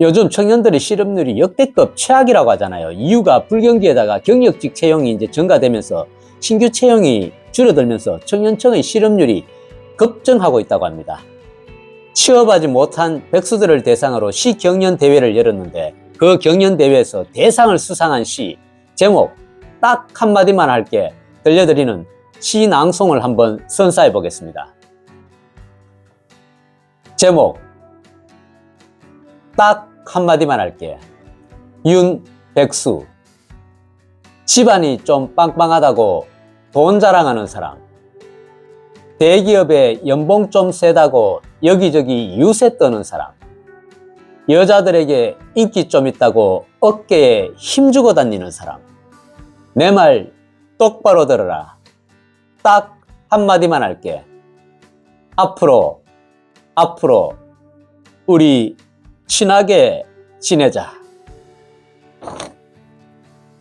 요즘 청년들의 실업률이 역대급 최악이라고 하잖아요. 이유가 불경기에다가 경력직 채용이 이제 증가되면서 신규 채용이 줄어들면서 청년층의 실업률이 급증하고 있다고 합니다. 취업하지 못한 백수들을 대상으로 시 경연 대회를 열었는데 그 경연 대회에서 대상을 수상한 시 제목 딱 한마디만 할게 들려드리는 시 낭송을 한번 선사해 보겠습니다. 제목 딱 한마디만 할게. 윤백수. 집안이 좀 빵빵하다고 돈 자랑하는 사람. 대기업에 연봉 좀 세다고 여기저기 유세 떠는 사람. 여자들에게 인기 좀 있다고 어깨에 힘주고 다니는 사람. 내 말 똑바로 들어라. 딱 한마디만 할게. 앞으로, 앞으로, 우리 친하게 지내자.